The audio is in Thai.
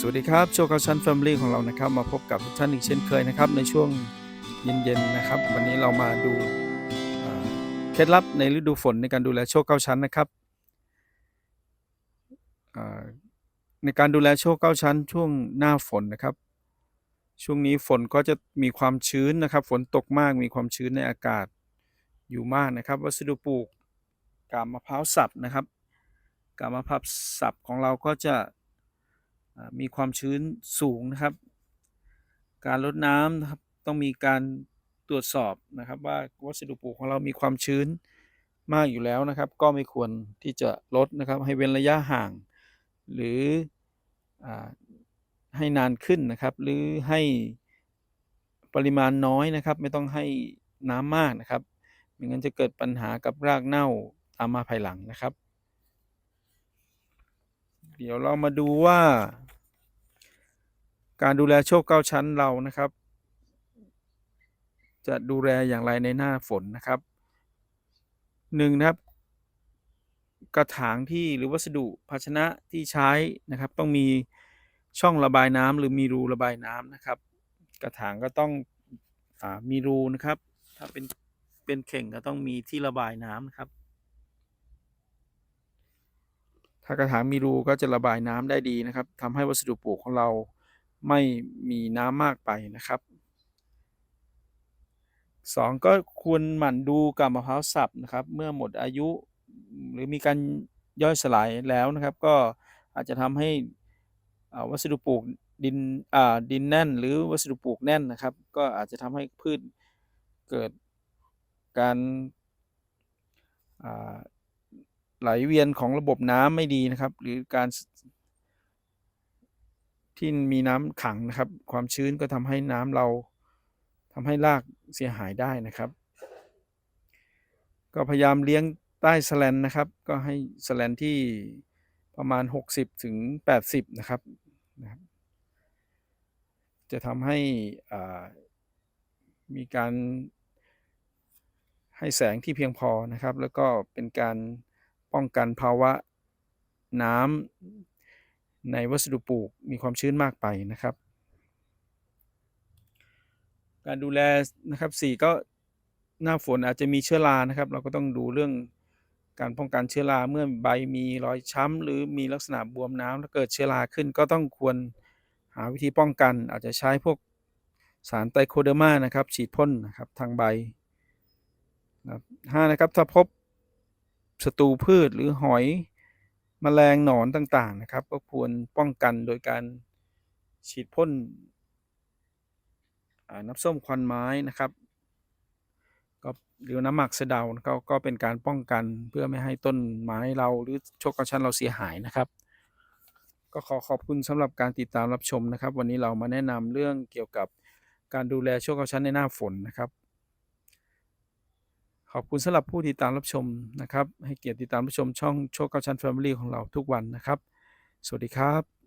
สวัสดีครับโชว์เกาชันแฟมิลี่ของเรานะครับมาพบกับทุกท่านอีกเช่นเคยนะครับ ในช่วงเย็นๆนะครับ วันนี้เรามาดูเคล็ดลับในฤดูฝนในการดูแลโชคเก้าชั้นนะครับในการดูแลโชคเก้าชั้น ช่วงหน้าฝนนะครับ ช่วงนี้ฝนก็จะมีความชื้นนะครับ ฝนตกมากมีความชื้นในอากาศอยู่มากนะครับ วัสดุปลูกกาบมะพร้าวสับนะครับกาบมะพร้าวสับของเราก็จะ มีความชื้นสูงนะครับ การลดน้ำนะครับต้องมีการตรวจสอบนะครับว่าวัสดุปลูกของเรามีความชื้นมากอยู่แล้วนะครับ ก็ไม่ควรที่จะลดนะครับ ให้เว้นระยะห่าง หรืออให้นานขึ้นนะครับ หรือให้ปริมาณน้อยนะครับ ไม่ต้องให้น้ำมากนะครับไม่งั้นจะเกิดปัญหากับรากเน่าตามมาภายหลังนะครับ เดี๋ยวเรามาดูว่า การดูแลโชคเก้าชั้นเรานะครับ จะดูแลอย่างไรในหน้าฝนนะครับหนึ่งนะครับ กระถางที่หรือวัสดุภาชนะที่ใช้นะครับ ต้องมีช่องระบายน้ำหรือมีรูระบายน้ำนะครับ กระถางก็ต้องอมีรูนะครับ ถ้าเป็นเป็นเข่งก็ต้องมีที่ระบายน้ำนะครับ ถ้ากระถางมีรูก็จะระบายน้ำได้ดีนะครับทำให้วัสดุปลูกของเรา ไม่มีน้ำมากไปนะครับสองก็ควรหมั่นดูกับมะพร้าวสับนะครับ เมื่อหมดอายุหรือมีการย่อยสลายแล้วนะครับ ก็อาจจะทำให้วัสดุปลูกดินดินแน่น หรือวัสดุปลูกแน่นนะครับ ก็อาจจะทำให้พืชเกิดการไหลเวียนของระบบน้ำไม่ดีนะครับ หรือการ ที่มีน้ำขังนะครับ ความชื้นก็ทำให้น้ำเราทำให้รากเสียหายได้นะครับ ก็พยายามเลี้ยงใต้สแลนนะครับ ก็ให้สแลนที่ประมาณ 60ถึง80 นะครับนะครับ จะทำให้มีการให้แสงที่เพียงพอนะครับ แล้วก็เป็นการป้องกันภาวะน้ำ ในวัสดุปลูกมีความชื้นมากไปนะครับ การดูแลนะครับสี่ก็หน้าฝนอาจจะมีเชื้อรานะครับ เราก็ต้องดูเรื่องการป้องกันเชื้อราเมื่อใบมีรอยช้ำ หรือมีลักษณะบวมน้ำแล้วเกิดเชื้อราขึ้น ก็ต้องควรหาวิธีป้องกัน อาจจะใช้พวกสารไตรโคเดอร์มานะครับ ฉีดพ่นนะครับทางใบนะครับห้านะครับถ้าพบศัตรูพืชหรือหอย มแมลงหนอนต่างๆนะครับ ก็ควรป้องกันโดยการฉีดพ่นน้ำส้มควันไม้นะครับก็หรือน้ำหมักเสดาก็ก็เป็นการป้องกันเพื่อไม่ให้ต้นไม้เราหรือโชคกระชั้นเราเสียหายนะครับ ก็ขอขอบคุณสำหรับการติดตามรับชมนะครับ วันนี้เรามาแนะนำเรื่องเกี่ยวกับการดูแลโชคกระชั้นในหน้าฝนนะครับ ขอบคุณสำหรับผู้ติดตามรับชมนะครับ ให้เกียรติติดตามรับชมช่องโชคกระชั้นแฟมิลี่ของเราทุกวันนะครับ สวัสดีครับ